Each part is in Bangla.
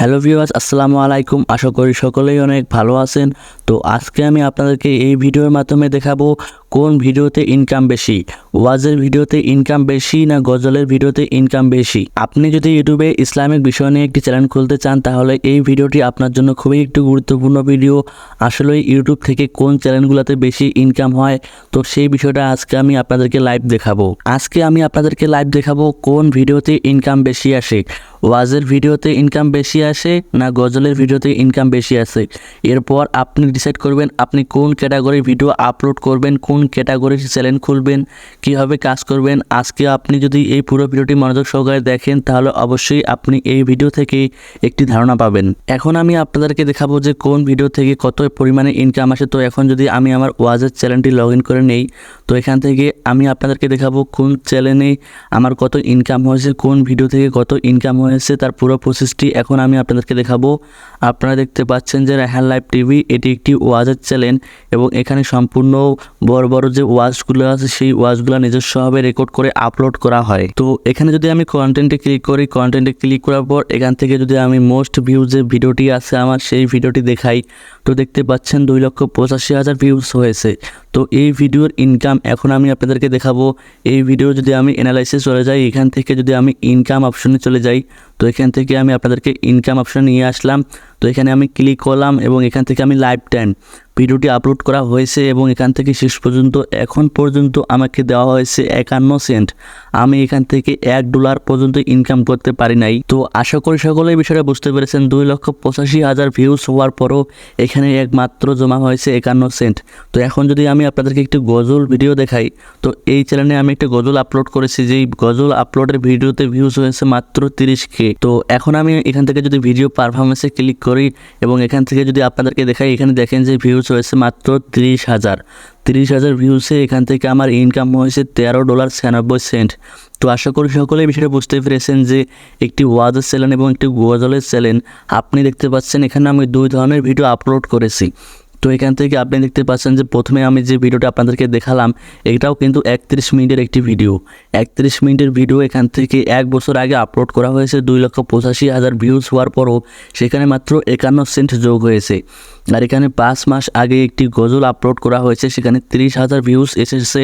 হ্যালো ভিউয়ার্স, আসসালামু আলাইকুম। আশা করি সকলেই অনেক ভালো আছেন। তো আজকে আমি আপনাদেরকে এই ভিডিওর মাধ্যমে দেখাবো কোন ভিডিওতে ইনকাম বেশি? ওয়াজের ভিডিওতে ইনকাম বেশি না গজলের ভিডিওতে ইনকাম বেশি? আপনি যদি ইউটিউবে ইসলামিক বিষয় নিয়ে একটি চ্যানেল খুলতে চান, তাহলে এই ভিডিওটি আপনার জন্য খুবই একটি গুরুত্বপূর্ণ ভিডিও আসলে ইউটিউব থেকে কোন চ্যানেলগুলোতে বেশি ইনকাম হয়? তো সেই বিষয়টা আজকে আমি আপনাদেরকে লাইভ দেখাবো। আজকে আমি আপনাদেরকে লাইভ দেখাবো কোন ভিডিওতে ইনকাম বেশি আসে। ওয়াজের ভিডিওতে ইনকাম বেশি আসে না গজলের ভিডিওতে ইনকাম বেশি আসে? এরপর আপনি ডিসাইড করবেন আপনি কোন ক্যাটাগরির ভিডিও আপলোড করবেন, কোন ক্যাটাগরির চ্যানেল খুলবেন, কীভাবে কাজ করবেন, আজকে আপনি যদি এই পুরো ভিডিওটি মনোযোগ সহকারে দেখেন, তাহলে অবশ্যই আপনি এই ভিডিও থেকে একটি ধারণা পাবেন। এখন আমি আপনাদেরকে দেখাবো যে কোন ভিডিও থেকে কত পরিমাণে ইনকাম আসে। তো এখন যদি আমি আমার ওয়াজের চ্যানেলটি লগ ইন করে নেই, তো এখান থেকে আমি আপনাদেরকে দেখাবো কোন চ্যানেলে আমার কত ইনকাম হয়েছে, কোন ভিডিও থেকে কত ইনকাম হয়েছে, তার পুরো প্রসেসটি এখন আমি আপনাদেরকে দেখাবো। আপনারা দেখতে পাচ্ছেন যে রেহান লাইভ টিভি এটি একটি ওয়াজের চ্যানেল এবং এখানে সম্পূর্ণ বড় বড় যে ওয়াজগুলো আছে, সেই ওয়াজগুলো নিজস্বভাবে রেকর্ড করে আপলোড করা হয়। তো এখানে যদি আমি কন্টেন্টে ক্লিক করি কন্টেন্টে ক্লিক করার পর এখান থেকে যদি আমি মোস্ট ভিউ যে ভিডিওটি আছে আমার, সেই ভিডিওটি দেখাই। তো দেখতে পাচ্ছেন দুই লক্ষ পঁচাশি হাজার ভিউজ হয়েছে। তো এই ভিডিওর ইনকাম এখন আমি আপনাদেরকে দেখাবো। এই ভিডিও যদি আমি অ্যানালাইসিস চলে যাই, এখান থেকে যদি আমি ইনকাম অপশনে চলে যাই, তো এখান থেকে আমি আপনাদেরকে ইনকাম অপশন নিয়ে আসলাম। তো এখানে আমি ক্লিক করলাম এবং এখান থেকে আমি লাইফ টাইম ভিডিওটি আপলোড করা হয়েছে এবং এখান থেকে শেষ পর্যন্ত, এখন পর্যন্ত আমাকে দেওয়া হয়েছে একান্ন সেন্ট আমি এখান থেকে এক ডলার পর্যন্ত ইনকাম করতে পারি নাই। তো আশা করি সকলে এই বিষয়টা বুঝতে পেরেছেন, দুই লক্ষ পঁচাশি হাজার ভিউজ হওয়ার পরও এখানে একমাত্র জমা হয়েছে একান্ন সেন্ট তো এখন যদি আমি আপনাদেরকে একটি গজল ভিডিও দেখাই, তো এই চ্যানেলে আমি একটা গজল আপলোড করেছি, যেই গজল আপলোডের ভিডিওতে ভিউজ হয়েছে মাত্র তিরিশ কে। তো এখন আমি এখান থেকে যদি ভিডিও পারফরমেন্সে ক্লিক করি এবং এখান থেকে যদি আপনাদেরকে দেখাই, এখানে দেখেন যে ভিউজ হয়েছে মাত্র তিরিশ হাজার। তিরিশ হাজার ভিউসে এখান থেকে আমার ইনকাম হয়েছে তেরো ডলার ছিয়ানব্বই সেন্ট তো আশা করি সকলেই বিষয়টা বুঝতে পেরেছেন যে একটি ওয়াজের চ্যানেল এবং একটি গজলের চ্যানেল আপনি দেখতে পাচ্ছেন এখানে আমি দুই ধরনের ভিডিও আপলোড করেছি। তো এখান থেকে আপনি দেখতে পাচ্ছেন যে প্রথমে আমি যে ভিডিওটা আপনাদেরকে দেখালাম, এটাও কিন্তু একত্রিশ মিনিটের একটি ভিডিও। একত্রিশ মিনিটের ভিডিও এখান থেকে এক বছর আগে আপলোড করা হয়েছে, দুই লক্ষ পঁচাশি হাজার ভিউজ হওয়ার পরও সেখানে মাত্র একান্ন সেন্ট যোগ হয়েছে। আর এখানে পাঁচ মাস আগে একটি গজল আপলোড করা হয়েছে, সেখানে তিরিশ হাজার ভিউজ এসেছে।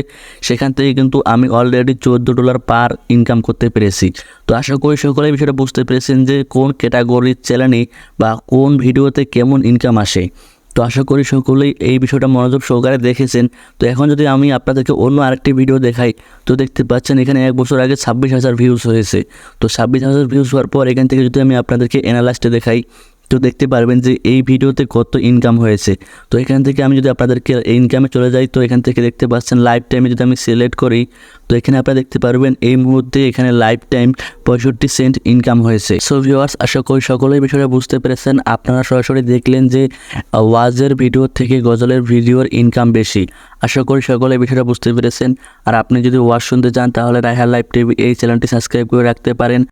সেখান থেকে কিন্তু আমি অলরেডি চোদ্দ ডলার পার ইনকাম করতে পেরেছি। তো আশা করি সকলে বিষয়টা বুঝতে পেরেছেন যে কোন ক্যাটাগরির চ্যানেলে বা কোন ভিডিওতে কেমন ইনকাম আসে। তো আশা করি সকলেই এই বিষয়টা মনোযোগ সহকারে দেখেছেন। তো এখন যদি আমি আপনাদেরকে অন্য আরেকটি ভিডিও দেখাই, তো দেখতে পাচ্ছেন এখানে এক বছর আগে ছাব্বিশ হাজার ভিউজ হয়েছে। তো ছাব্বিশ হাজার ভিউজ হওয়ার পর এখান থেকে যদি আমি আপনাদেরকে অ্যানালাইসটা দেখাই তো দেখতে পারবেন যে এই ভিডিওতে কত ইনকাম হয়েছে। তো এখান থেকে আমি যদি আপনাদেরকে ইনকামে চলে যাই, তো এখান থেকে দেখতে পাচ্ছেন লাইফ টাইমে যদি আমি সিলেক্ট করি, তো এখানে আপনারা দেখতে পারবেন এই মুহূর্তে এখানে লাইফ টাইম পঁয়ষট্টি সেন্ট ইনকাম হয়েছে। সো ভিউয়ার্স আশা করি সকলেই বিষয়টা বুঝতে পেরেছেন। আপনারা সরাসরি দেখলেন যে ওয়াজের ভিডিও থেকে গজলের ভিডিওর ইনকাম বেশি। আশা করি সকলে বিষয়টা বুঝতে পেরেছেন। আর আপনি যদি ওয়াজ শুনতে চান, তাহলে রায়হার লাইভ টিভি এই চ্যানেলটি সাবস্ক্রাইব করে রাখতে পারেন।